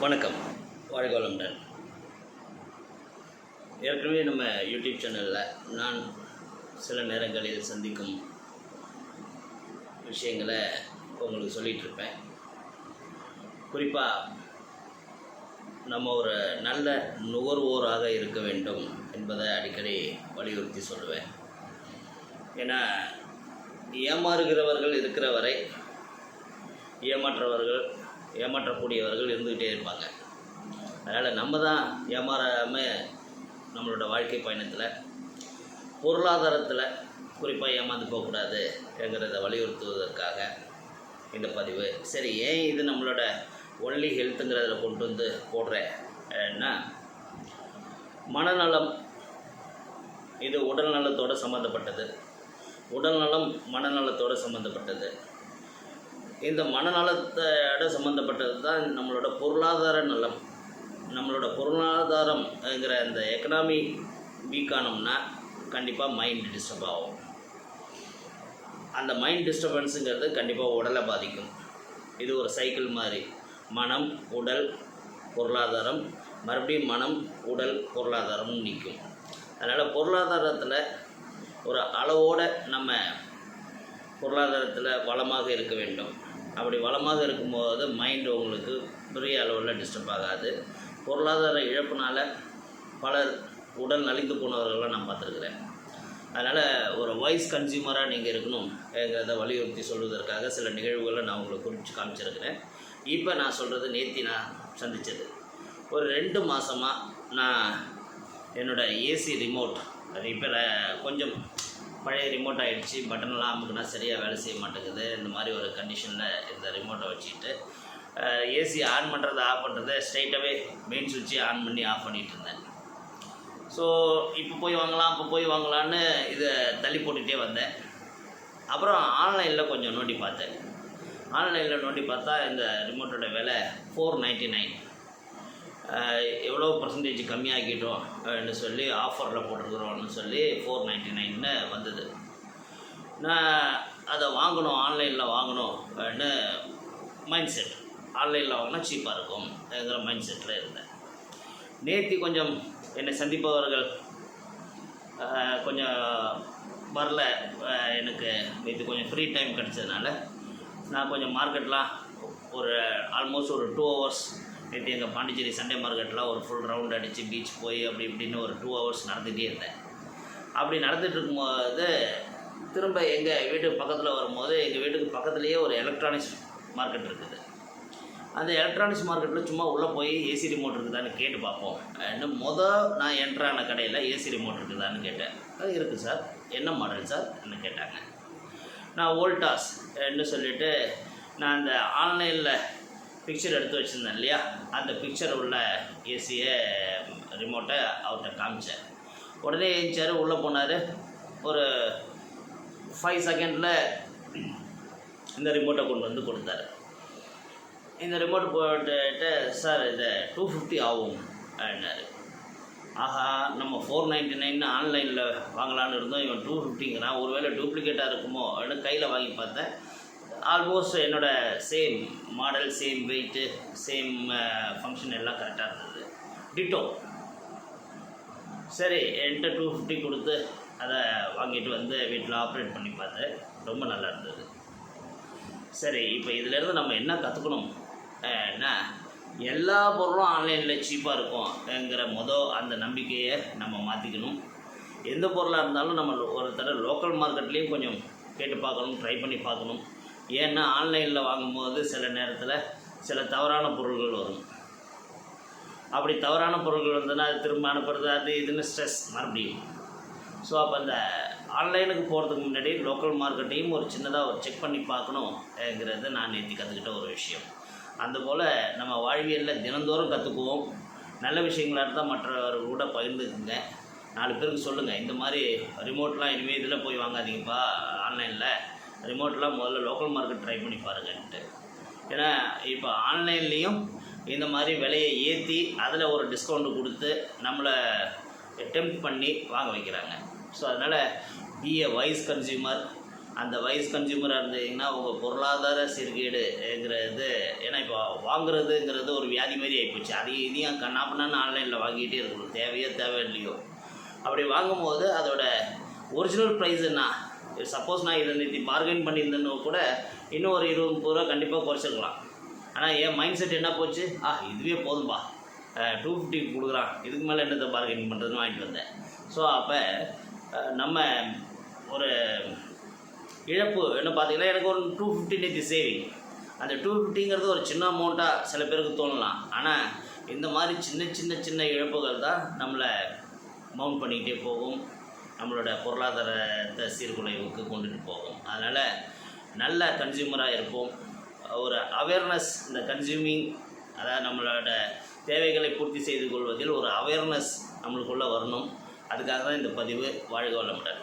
வணக்கம். வாழ்க வளமுடன். ஏற்கனவே நம்ம யூடியூப் சேனலில் நான் சில நேரங்களில் சந்திக்கும் விஷயங்களை உங்களுக்கு சொல்லிகிட்டு இருப்பேன் குறிப்பாக நம்ம ஒரு நல்ல நுகர்வோராக இருக்க வேண்டும் என்பதை அடிக்கடி வலியுறுத்தி சொல்லுவேன். ஏன்னா ஏமாறுகிறவர்கள் இருக்கிற வரை ஏமாற்றவர்கள் ஏமாற்றக்கூடியவர்கள் இருந்துக்கிட்டே இருப்பாங்க. அதனால் நம்ம தான் ஏமாறாமல் நம்மளோட வாழ்க்கை பயணத்தில் பொருளாதாரத்தில் குறிப்பாக ஏமாந்து போகக்கூடாது என்கிறத வலியுறுத்துவதற்காக இந்த பதிவு. சரி ஏன் இது நம்மளோட ஒன்லி ஹெல்த்துங்கிறதில் கொண்டு வந்து போடுறேன்னா மனநலம் இது உடல் நலத்தோடு சம்மந்தப்பட்டது உடல் நலம் மனநலத்தோடு சம்மந்தப்பட்டது இந்த மனநலத்தோட சம்மந்தப்பட்டது தான் நம்மளோட பொருளாதார நலம். நம்மளோட பொருளாதாரம்ங்கிற அந்த எக்கனாமி வீக் ஆனோம்னா கண்டிப்பாக மைண்ட் டிஸ்டர்ப் ஆகும். அந்த மைண்ட் டிஸ்டர்பன்ஸுங்கிறது கண்டிப்பாக உடலை பாதிக்கும். இது ஒரு சைக்கிள் மாதிரி. மனம் உடல் பொருளாதாரம். மறுபடியும் மனம் உடல் பொருளாதாரமும் நிற்கும். அதனால் பொருளாதாரத்தில் ஒரு அளவோடு நம்ம பொருளாதாரத்தில் வளமாக இருக்க வேண்டும். அப்படி வளமாக இருக்கும்போது மைண்டு உங்களுக்கு பெரிய அளவில் டிஸ்டர்ப் ஆகாது. பொருளாதார இழப்புனால் பலர் உடல் நலிந்து போனவர்கள்லாம் நான் பார்த்துருக்குறேன். அதனால் ஒரு வாய்ஸ் கன்சியூமராக நீங்கள் இருக்கணும் எங்கிறத வலியுறுத்தி சொல்வதற்காக சில நிகழ்வுகளை நான் உங்களுக்கு குறித்து காமிச்சிருக்கிறேன். இப்போ நான் சொல்கிறது நேத்தி நான் சந்தித்தது ஒரு ரெண்டு மாதமாக நான் என்னோடய ஏசி ரிமோட் ரிப்பேரை கொஞ்சம் பழைய ரிமோட் ஆகிடுச்சு பட்டன்லாம் அமுக்குனா சரியாக வேலை செய்ய மாட்டேங்குது. இந்த மாதிரி ஒரு கண்டிஷனில் இந்த ரிமோட்டை வச்சுக்கிட்டு ஏசி ஆன் பண்ணுறது ஆஃப் பண்ணுறதை ஸ்ட்ரைட்டாகவே மெயின் சுவிட்சை ஆன் பண்ணி ஆஃப் பண்ணிகிட்டு இருந்தேன். ஸோ இப்போ போய் வாங்கலாம் இப்போ போய் வாங்கலான்னு இதை தள்ளி போட்டுகிட்டே வந்தேன். அப்புறம் ஆன்லைனில் கொஞ்சம் நோண்டி பார்த்தேன். ஆன்லைனில் நோண்டி பார்த்தா இந்த ரிமோட்டோட விலை ஃபோர் நைன்ட்டி நைன் எவ்வளோ பர்சன்டேஜ் அப்படின்னு சொல்லி ஆஃபரில் போட்டிருக்கிறோம்னு சொல்லி ஃபோர் நைன்ட்டி நைன்னு வந்தது. நான் அதை வாங்கணும் ஆன்லைனில் வாங்கணும் அப்படின்னு மைண்ட் செட் ஆன்லைனில் வாங்கினா சீப்பாக இருக்கும் இருக்கும்ங்கிற மைண்ட் செட்டில் இருந்தேன். நேற்று கொஞ்சம் என்னை சந்திப்பவர்கள் கொஞ்சம் வரல. எனக்கு இது கொஞ்சம் ஃப்ரீ டைம் கிடச்சதுனால நான் கொஞ்சம் மார்க்கெட்லாம் ஒரு ஆல்மோஸ்ட் ஒரு டூ ஹவர்ஸ் நேற்று எங்கள் பாண்டிச்சேரி சண்டே மார்க்கெட்டில் ஒரு ஃபுல் ரவுண்ட் அடித்து பீச் போய் அப்படி இப்படின்னு ஒரு டூ ஹவர்ஸ் நடந்துகிட்டே இருந்தேன். அப்படி நடந்துகிட்டு இருக்கும்போது திரும்ப எங்கள் வீட்டுக்கு பக்கத்தில் வரும்போது எங்கள் வீட்டுக்கு பக்கத்துலேயே ஒரு எலக்ட்ரானிக்ஸ் மார்க்கெட் இருக்குது. அந்த எலக்ட்ரானிக்ஸ் மார்க்கெட்டில் சும்மா உள்ளே போய் ஏசி ரிமோட் இருக்குதான்னு கேட்டு பார்ப்போம். இன்னும் மொதல் நான் என்ட்ரான கடையில் ஏசி ரிமோட் இருக்குதான்னு கேட்டேன். அது இருக்குது சார் என்ன மாடல் சார் என்ன கேட்டாங்க. நான் ஓல்டாஸ் என்று சொல்லிவிட்டு நான் அந்த ஆன்லைனில் பிக்சர் எடுத்து வச்சுருந்தேன் இல்லையா? அந்த பிக்சர் உள்ள ஏசியை ரிமோட்டை அவர்கிட்ட காமிச்சேன். உடனே ஏஞ்சார் உள்ளே போனார். ஒரு ஃபைவ் செகண்டில் இந்த ரிமோட்டை கொண்டு வந்து கொடுத்தாரு. இந்த ரிமோட் போட்டுட்டு சார் இது டூ ஃபிஃப்டி ஆகும் அப்படின்னாரு. ஆஹா நம்ம ஃபோர் நைன்ட்டி நைன் ஆன்லைனில் வாங்கலான்னு இருந்தோம். இவன் டூ ஃபிஃப்டிங்கிறான் ஒருவேளை டூப்ளிகேட்டாக இருக்குமோ? அப்படின்னு கையில் வாங்கி பார்த்தேன். ஆல்மோஸ்ட் என்னோட same model same weight same function எல்லாம் கரெக்டாக இருந்தது. டிட்டோ சரி என்கிட்ட டூ ஃபிஃப்டி கொடுத்து அதை வாங்கிட்டு வந்து வீட்டில் ஆப்ரேட் பண்ணி பார்த்தேன் ரொம்ப நல்லா இருந்தது. சரி இப்போ இதிலேருந்து நம்ம என்ன கற்றுக்கணும் என்ன? எல்லா பொருளும் ஆன்லைனில் சீப்பாக இருக்கும்ங்கிற மொதல் அந்த நம்பிக்கையை நம்ம மாற்றிக்கணும் எந்த பொருளாக இருந்தாலும் நம்ம ஒரு தடவை லோக்கல் மார்க்கெட்லேயும் கொஞ்சம் கேட்டு பார்க்கணும் ட்ரை பண்ணி பார்க்கணும். ஏன்னா ஆன்லைனில் வாங்கும்போது சில நேரத்தில் சில தவறான பொருள்கள் வரும். அப்படி தவறான பொருட்கள் வந்ததுன்னா அது திரும்ப அனுப்புறது அது இதுன்னு ஸ்ட்ரெஸ் மறுபடியும். ஸோ அப்போ அந்த ஆன்லைனுக்கு போகிறதுக்கு முன்னாடி லோக்கல் மார்க்கெட்டையும் ஒரு சின்னதாக ஒரு செக் பண்ணி பார்க்கணுங்கிறது நான் நேற்று கற்றுக்கிட்ட ஒரு விஷயம். அதுபோல் நம்ம வாழ்வியலில் தினந்தோறும் கற்றுக்குவோம் நல்ல விஷயங்களாக இருந்தால் மற்றவர்கள் கூட பகிர்ந்துக்குங்க. நாலு பேருக்கு சொல்லுங்கள் இந்த மாதிரி ரிமோட்லாம் இனிமேல் இதில் போய் வாங்காதீங்கப்பா ஆன்லைனில். ரிமோட்லாம் முதல்ல லோக்கல் மார்க்கெட் ட்ரை பண்ணி பாருங்கன்ட்டு. ஏன்னா இப்போ ஆன்லைன்லேயும் இந்த மாதிரி விலையை ஏற்றி அதில் ஒரு டிஸ்கவுண்ட் கொடுத்து நம்மளை டெம்ப் பண்ணி வாங்க வைக்கிறாங்க. ஸோ அதனால் பி ஏ வைஸ் கன்சியூமர் அந்த வயசு கன்சியூமராக இருந்தீங்கன்னா உங்கள் பொருளாதார சீர்கேடுங்கிறது ஏன்னா இப்போ வாங்குறதுங்கிறது ஒரு வியாதி மாதிரி ஆகிப்போச்சு அதையும் இதையும் கண்ணாப்பண்ணான்னு ஆன்லைனில் வாங்கிட்டே இருக்கணும். தேவையோ தேவை இல்லையோ அப்படி வாங்கும்போது அதோட ஒரிஜினல் ப்ரைஸ் என்ன? சப்போஸ் நான் இதை நேற்று பார்கெயின் பண்ணியிருந்தேன்னு கூட இன்னும் ஒரு இருபது முப்பது ரூபா கண்டிப்பாக குறைச்சிருக்கலாம். ஆனால் என் மைண்ட் செட் என்ன போச்சு? ஆ இதுவே போதும்பா. டூ ஃபிஃப்டிக்கு கொடுக்குறான். இதுக்கு மேலே என்னத்தை பார்கெனிங் பண்ணுறதுன்னு வாங்கிட்டு வந்தேன். ஸோ அப்போ நம்ம ஒரு இழப்பு என்ன பார்த்தீங்கன்னா எனக்கு ஒரு டூ ஃபிஃப்டி நேற்று சேவிங் அந்த டூ ஃபிஃப்டிங்கிறது ஒரு சின்ன அமௌண்ட்டாக சில பேருக்கு தோணலாம். ஆனால் இந்த மாதிரி சின்ன சின்ன சின்ன இழப்புகள் தான் நம்மளை மவுண்ட் பண்ணிக்கிட்டே போகும். நம்மளோட பொருளாதாரத்தை சீர்குலைவுக்கு கொண்டுட்டு போகும். அதனால் நல்ல கன்சியூமராக இருப்போம். ஒரு அவேர்னஸ் இந்த கன்சியூமிங் அதாவது நம்மளோட தேவைகளை பூர்த்தி செய்து கொள்வதில் ஒரு அவேர்னஸ் நம்மளுக்குள்ளே வரணும். அதுக்காக தான் இந்த பதிவு. வாழ்க வளமுடன்.